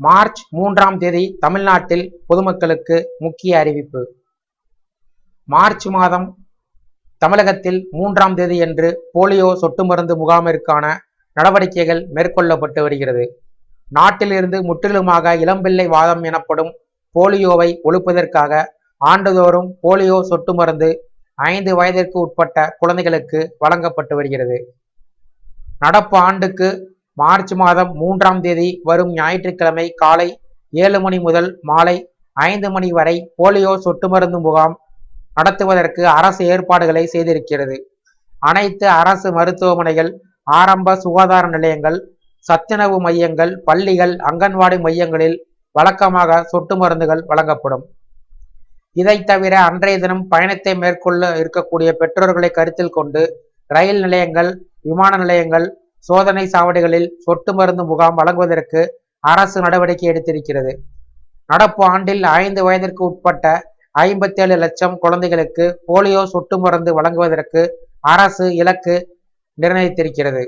March மூன்றாம் தேதி தமிழ்நாட்டில் பொதுமக்களுக்கு முக்கிய அறிவிப்பு. மார்ச் மாதம் தமிழகத்தில் மூன்றாம் தேதி என்று போலியோ சொட்டு மருந்து முகாமிற்கான நடவடிக்கைகள் மேற்கொள்ளப்பட்டு வருகிறது. நாட்டிலிருந்து முற்றிலுமாக இளம்பிள்ளை வாதம் எனப்படும் போலியோவை ஒழிப்பதற்காக ஆண்டுதோறும் போலியோ சொட்டு மருந்து ஐந்து வயதிற்கு உட்பட்ட குழந்தைகளுக்கு வழங்கப்பட்டு வருகிறது. நடப்பு ஆண்டுக்கு மார்ச் மாதம் மூன்றாம் தேதி வரும் ஞாயிற்றுக்கிழமை காலை ஏழு மணி முதல் மாலை ஐந்து மணி வரை போலியோ சொட்டு மருந்து முகாம் நடத்துவதற்கு அரசு ஏற்பாடுகளை செய்திருக்கிறது. அனைத்து அரசு மருத்துவமனைகள் ஆரம்ப சுகாதார நிலையங்கள் சத்துணவு மையங்கள் பள்ளிகள் அங்கன்வாடி மையங்களில் வழக்கமாக சொட்டு மருந்துகள் வழங்கப்படும். இதை தவிர அன்றைய தினம் பயணத்தை மேற்கொள்ள இருக்கக்கூடிய பெற்றோர்களை கருத்தில் கொண்டு ரயில் நிலையங்கள் விமான நிலையங்கள் சோதனை சாவடிகளில் சொட்டு மருந்து முகாம் வழங்குவதற்கு அரசு நடவடிக்கை எடுத்திருக்கிறது. நடப்பு ஆண்டில் ஐந்து வயதிற்கு உட்பட்ட ஐம்பத்தேழு லட்சம் குழந்தைகளுக்கு போலியோ சொட்டு மருந்து வழங்குவதற்கு அரசு இலக்கு நிர்ணயித்திருக்கிறது.